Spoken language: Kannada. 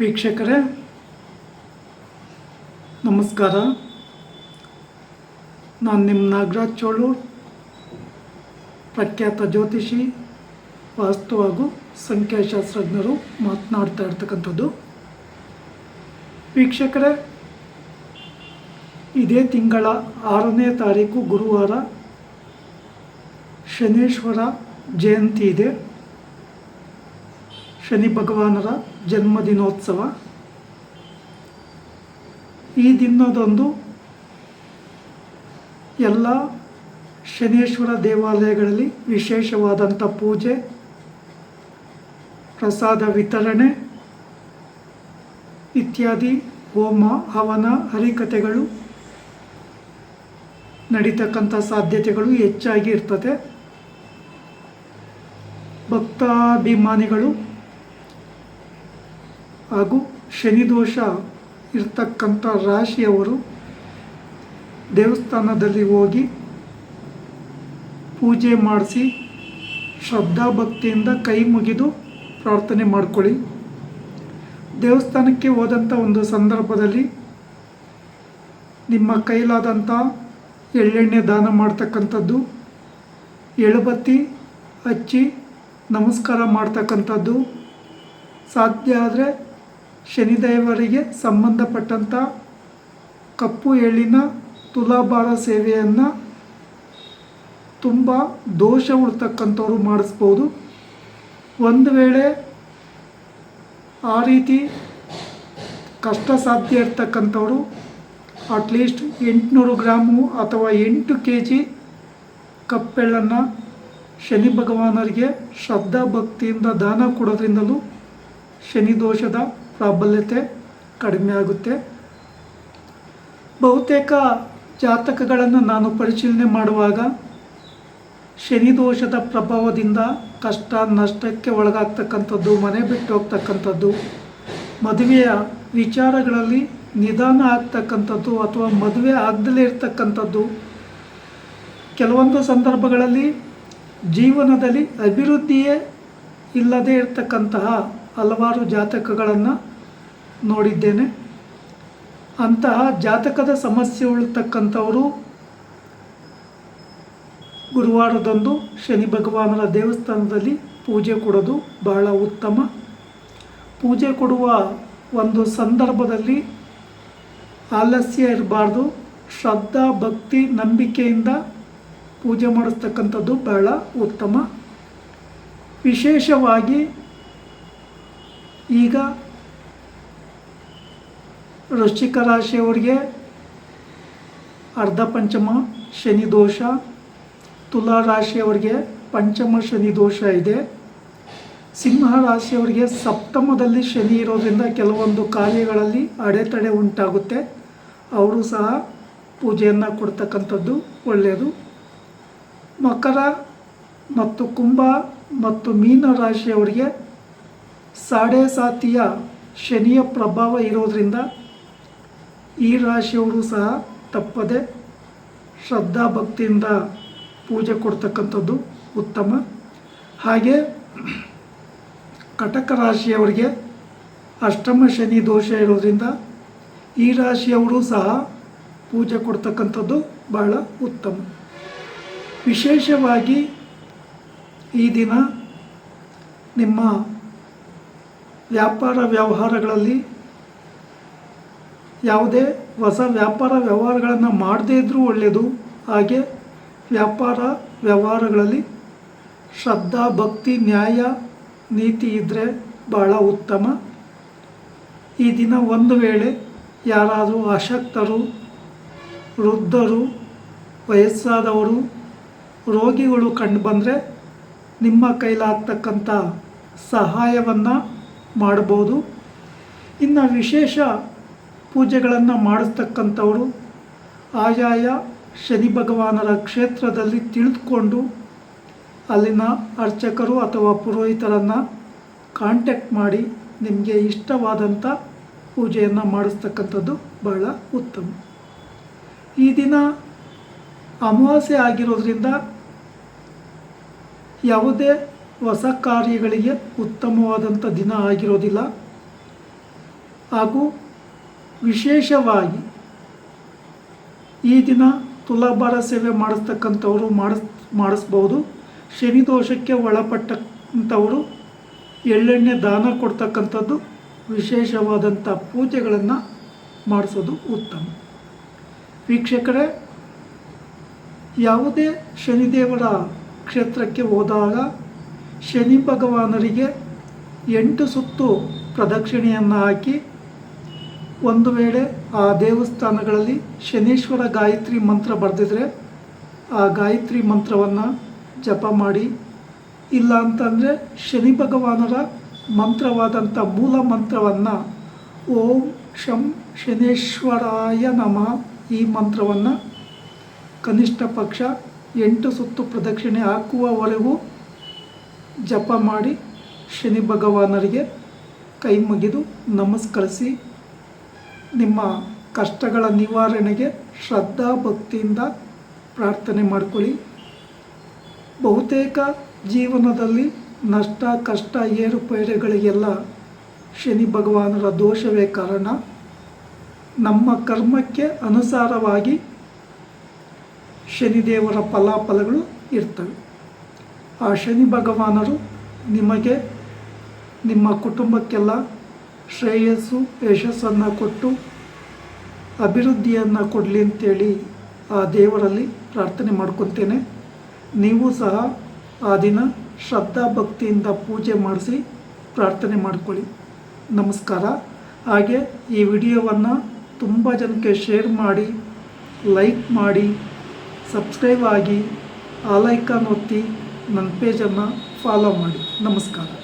ವೀಕ್ಷಕರೇ, ನಮಸ್ಕಾರ. ನಾನು ನಿಮ್ಮ ನಾಗರಾಜ್ ಚೋಳೂರ್ ಪ್ರಖ್ಯಾತ ಜ್ಯೋತಿಷಿ ವಾಸ್ತು ಹಾಗೂ ಸಂಖ್ಯಾಶಾಸ್ತ್ರಜ್ಞರು ಮಾತನಾಡ್ತಾ ಇರ್ತಕ್ಕಂಥದ್ದು. ವೀಕ್ಷಕರೇ, ಇದೇ ತಿಂಗಳ ಆರನೇ ತಾರೀಕು ಗುರುವಾರ ಶನೇಶ್ವರ ಜಯಂತಿ ಇದೆ. ಶನಿ ಭಗವಾನರ ಜನ್ಮದಿನೋತ್ಸವ. ಈ ದಿನದಂದು ಎಲ್ಲ ಶನೇಶ್ವರ ದೇವಾಲಯಗಳಲ್ಲಿ ವಿಶೇಷವಾದಂಥ ಪೂಜೆ, ಪ್ರಸಾದ ವಿತರಣೆ ಇತ್ಯಾದಿ ಹೋಮ, ಹವನ, ಹರಿಕಥೆಗಳು ನಡೀತಕ್ಕಂಥ ಸಾಧ್ಯತೆಗಳು ಹೆಚ್ಚಾಗಿ ಇರ್ತದೆ. ಭಕ್ತಾಭಿಮಾನಿಗಳು ಹಾಗೂ ಶನಿದೋಷ ಇರ್ತಕ್ಕಂಥ ರಾಶಿಯವರು ದೇವಸ್ಥಾನದಲ್ಲಿ ಹೋಗಿ ಪೂಜೆ ಮಾಡಿಸಿ ಶ್ರದ್ಧಾಭಕ್ತಿಯಿಂದ ಕೈ ಮುಗಿದು ಪ್ರಾರ್ಥನೆ ಮಾಡಿಕೊಳ್ಳಿ. ದೇವಸ್ಥಾನಕ್ಕೆ ಹೋದಂಥ ಒಂದು ಸಂದರ್ಭದಲ್ಲಿ ನಿಮ್ಮ ಕೈಲಾದಂಥ ಎಳ್ಳೆಣ್ಣೆ ದಾನ ಮಾಡ್ತಕ್ಕಂಥದ್ದು, ಎಳಬತ್ತಿ ಹಚ್ಚಿ ನಮಸ್ಕಾರ ಮಾಡ್ತಕ್ಕಂಥದ್ದು ಸಾಧ್ಯ ಆದರೆ ಶನಿದೇವರಿಗೆ ಸಂಬಂಧಪಟ್ಟಂಥ ಕಪ್ಪು ಎಳ್ಳಿನ ತುಲಾಭಾರ ಸೇವೆಯನ್ನು ತುಂಬ ದೋಷ ಉಳ್ತಕ್ಕಂಥವ್ರು ಮಾಡಿಸ್ಬೋದು. ಒಂದು ವೇಳೆ ಆ ರೀತಿ ಕಷ್ಟ ಸಾಧ್ಯ ಇರ್ತಕ್ಕಂಥವ್ರು ಅಟ್ಲೀಸ್ಟ್ ಎಂಟುನೂರು ಗ್ರಾಮು ಅಥವಾ ಎಂಟು ಕೆ ಜಿ ಕಪ್ಪೆಳ್ಳನ್ನು ಶನಿ ಭಗವಾನರಿಗೆ ಶ್ರದ್ಧಾ ಭಕ್ತಿಯಿಂದ ದಾನ ಕೊಡೋದ್ರಿಂದಲೂ ಶನಿ ದೋಷದ ಪ್ರಾಬಲ್ಯತೆ ಕಡಿಮೆ ಆಗುತ್ತೆ. ಬಹುತೇಕ ಜಾತಕಗಳನ್ನು ನಾನು ಪರಿಶೀಲನೆ ಮಾಡುವಾಗ ಶನಿ ದೋಷದ ಪ್ರಭಾವದಿಂದ ಕಷ್ಟ ನಷ್ಟಕ್ಕೆ ಒಳಗಾಗ್ತಕ್ಕಂಥದ್ದು, ಮನೆ ಬಿಟ್ಟು ಹೋಗ್ತಕ್ಕಂಥದ್ದು, ಮದುವೆಯ ವಿಚಾರಗಳಲ್ಲಿ ನಿಧಾನ ಆಗ್ತಕ್ಕಂಥದ್ದು ಅಥವಾ ಮದುವೆ ಆಗದಲೇ ಇರ್ತಕ್ಕಂಥದ್ದು, ಕೆಲವೊಂದು ಸಂದರ್ಭಗಳಲ್ಲಿ ಜೀವನದಲ್ಲಿ ಅಭಿವೃದ್ಧಿಯೇ ಇಲ್ಲದೇ ಇರತಕ್ಕಂತಹ ಹಲವಾರು ಜಾತಕಗಳನ್ನು ನೋಡಿದ್ದೇನೆ. ಅಂತಹ ಜಾತಕದ ಸಮಸ್ಯೆ ಉಳ್ತಕ್ಕಂಥವರು ಗುರುವಾರದಂದು ಶನಿ ಭಗವಾನರ ದೇವಸ್ಥಾನದಲ್ಲಿ ಪೂಜೆ ಕೊಡೋದು ಬಹಳ ಉತ್ತಮ. ಪೂಜೆ ಕೊಡುವ ಒಂದು ಸಂದರ್ಭದಲ್ಲಿ ಆಲಸ್ಯ ಇರಬಾರ್ದು, ಶ್ರದ್ಧಾ, ಭಕ್ತಿ, ನಂಬಿಕೆಯಿಂದ ಪೂಜೆ ಮಾಡಿಸ್ತಕ್ಕಂಥದ್ದು ಬಹಳ ಉತ್ತಮ. ವಿಶೇಷವಾಗಿ ಈಗ ವೃಶ್ಚಿಕ ರಾಶಿಯವರಿಗೆ ಅರ್ಧ ಪಂಚಮ ಶನಿ ದೋಷ, ತುಲಾ ರಾಶಿಯವರಿಗೆ ಪಂಚಮ ಶನಿ ದೋಷ ಇದೆ. ಸಿಂಹ ರಾಶಿಯವರಿಗೆ ಸಪ್ತಮದಲ್ಲಿ ಶನಿ ಇರೋದ್ರಿಂದ ಕೆಲವೊಂದು ಕಾರ್ಯಗಳಲ್ಲಿ ಅಡೆತಡೆ ಉಂಟಾಗುತ್ತೆ. ಅವರು ಸಹ ಪೂಜೆಯನ್ನು ಕೊಡ್ತಕ್ಕಂಥದ್ದು ಒಳ್ಳೆಯದು. ಮಕರ ಮತ್ತು ಕುಂಭ ಮತ್ತು ಮೀನ ರಾಶಿಯವರಿಗೆ ಸಾಡೆ ಸಾತಿಯ ಶನಿಯ ಪ್ರಭಾವ ಇರೋದರಿಂದ ಈ ರಾಶಿಯವರು ಸಹ ತಪ್ಪದೆ ಶ್ರದ್ಧಾ ಭಕ್ತಿಯಿಂದ ಪೂಜೆ ಕೊಡ್ತಕ್ಕಂಥದ್ದು ಉತ್ತಮ. ಹಾಗೆ ಕಟಕ ರಾಶಿಯವರಿಗೆ ಅಷ್ಟಮ ಶನಿ ದೋಷ ಇರೋದರಿಂದ ಈ ರಾಶಿಯವರು ಸಹ ಪೂಜೆ ಕೊಡ್ತಕ್ಕಂಥದ್ದು ಬಹಳ ಉತ್ತಮ. ವಿಶೇಷವಾಗಿ ಈ ದಿನ ನಿಮ್ಮ ವ್ಯಾಪಾರ ವ್ಯವಹಾರಗಳಲ್ಲಿ ಯಾವುದೇ ಹೊಸ ವ್ಯಾಪಾರ ವ್ಯವಹಾರಗಳನ್ನು ಮಾಡದೇ ಇದ್ದರೂ ಒಳ್ಳೆಯದು ಹಾಗೆ ವ್ಯಾಪಾರ ವ್ಯವಹಾರಗಳಲ್ಲಿ ಶ್ರದ್ಧಾ, ಭಕ್ತಿ, ನ್ಯಾಯ ನೀತಿ ಇದ್ದರೆ ಬಹಳ ಉತ್ತಮ. ಈ ದಿನ ಒಂದು ವೇಳೆ ಯಾರಾದರೂ ಅಶಕ್ತರು ವೃದ್ಧರು, ವಯಸ್ಸಾದವರು, ರೋಗಿಗಳು ಕಂಡು ಬಂದರೆ ನಿಮ್ಮ ಕೈಲಾಗ್ತಕ್ಕಂಥ ಸಹಾಯವನ್ನು ಮಾಡ್ಬೋದು ಇನ್ನು ವಿಶೇಷ ಪೂಜೆಗಳನ್ನು ಮಾಡಿಸ್ತಕ್ಕಂಥವರು ಆಯಾಯ ಶನಿ ಭಗವಾನರ ಕ್ಷೇತ್ರದಲ್ಲಿ ತಿಳಿದುಕೊಂಡು ಅಲ್ಲಿನ ಅರ್ಚಕರು ಅಥವಾ ಪುರೋಹಿತರನ್ನು ಕಾಂಟ್ಯಾಕ್ಟ್ ಮಾಡಿ ನಿಮಗೆ ಇಷ್ಟವಾದಂಥ ಪೂಜೆಯನ್ನು ಮಾಡಿಸ್ತಕ್ಕಂಥದ್ದು ಬಹಳ ಉತ್ತಮ. ಈ ದಿನ ಅಮಾವಾಸ್ಯೆ ಆಗಿರೋದ್ರಿಂದ ಯಾವುದೇ ಹೊಸ ಕಾರ್ಯಗಳಿಗೆ ಉತ್ತಮವಾದಂಥ ದಿನ ಆಗಿರೋದಿಲ್ಲ. ಹಾಗೂ ವಿಶೇಷವಾಗಿ ಈ ದಿನ ತುಲಾಭಾರ ಸೇವೆ ಮಾಡಿಸ್ತಕ್ಕಂಥವರು ಮಾಡಿಸ್, ಮಾಡಿಸ್ಬೋದು. ಶನಿ ದೋಷಕ್ಕೆ ಒಳಪಟ್ಟಂಥವರು ಎಳ್ಳೆಣ್ಣೆ ದಾನ ಕೊಡ್ತಕ್ಕಂಥದ್ದು ವಿಶೇಷವಾದಂಥ ಪೂಜೆಗಳನ್ನು ಮಾಡಿಸೋದು ಉತ್ತಮ. ವೀಕ್ಷಕರೇ, ಯಾವುದೇ ಶನಿದೇವರ ಕ್ಷೇತ್ರಕ್ಕೆ ಹೋದಾಗ ಶನಿ ಭಗವಾನರಿಗೆ ಎಂಟು ಸುತ್ತು ಪ್ರದಕ್ಷಿಣೆಯನ್ನು ಹಾಕಿ ಒಂದು ವೇಳೆ ಆ ದೇವಸ್ಥಾನಗಳಲ್ಲಿ ಶನೀಶ್ವರ ಗಾಯತ್ರಿ ಮಂತ್ರ ಬರೆದಿದ್ರೆ ಆ ಗಾಯತ್ರಿ ಮಂತ್ರವನ್ನು ಜಪ ಮಾಡಿ. ಇಲ್ಲ ಅಂತಂದರೆ ಶನಿ ಭಗವಾನರ ಮಂತ್ರವಾದಂಥ ಮೂಲ ಮಂತ್ರವನ್ನು ಓಂ ಶಂ ಶನೇಶ್ವರಾಯ ನಮ ಈ ಮಂತ್ರವನ್ನು ಕನಿಷ್ಠ ಪಕ್ಷ ಎಂಟು ಸುತ್ತು ಪ್ರದಕ್ಷಿಣೆ ಹಾಕುವವರೆಗೂ ಜಪ ಮಾಡಿ ಶನಿ ಭಗವಾನರಿಗೆ ಕೈ ಮುಗಿದು ನಮಸ್ಕರಿಸಿ. ನಿಮ್ಮ ಕಷ್ಟಗಳ ನಿವಾರಣೆಗೆ ಶ್ರದ್ಧಾ ಭಕ್ತಿಯಿಂದ ಪ್ರಾರ್ಥನೆ ಮಾಡಿಕೊಳ್ಳಿ. ಬಹುತೇಕ ಜೀವನದಲ್ಲಿ ನಷ್ಟ, ಕಷ್ಟ, ಏರುಪೇರುಗಳಿಗೆಲ್ಲ ಶನಿ ಭಗವಾನರ ದೋಷವೇ ಕಾರಣ. ನಮ್ಮ ಕರ್ಮಕ್ಕೆ ಅನುಸಾರವಾಗಿ ಶನಿದೇವರ ಫಲಾಫಲಗಳು ಇರ್ತವೆ. ಆ ಶನಿ ಭಗವಾನರು ನಿಮಗೆ ನಿಮ್ಮ ಕುಟುಂಬಕ್ಕೆಲ್ಲ ಶ್ರೇಯಸ್ಸು, ಯಶಸ್ಸನ್ನು ಕೊಟ್ಟು ಅಭಿವೃದ್ಧಿಯನ್ನು ಕೊಡಲಿ ಅಂತೇಳಿ ಆ ದೇವರಲ್ಲಿ ಪ್ರಾರ್ಥನೆ ಮಾಡ್ಕೊತೇನೆ. ನೀವು ಸಹ ಆ ದಿನ ಶ್ರದ್ಧಾ ಭಕ್ತಿಯಿಂದ ಪೂಜೆ ಮಾಡಿಸಿ ಪ್ರಾರ್ಥನೆ ಮಾಡ್ಕೊಳ್ಳಿ. ನಮಸ್ಕಾರ. ಹಾಗೆ ಈ ವಿಡಿಯೋವನ್ನು ತುಂಬ ಜನಕ್ಕೆ ಶೇರ್ ಮಾಡಿ, ಲೈಕ್ ಮಾಡಿ, ಸಬ್ಸ್ಕ್ರೈಬ್ ಆಗಿ ಆಲೈಕನ್ ಒತ್ತಿ ನನ್ನ ಪೇಜನ್ನು ಫಾಲೋ ಮಾಡಿ. ನಮಸ್ಕಾರ.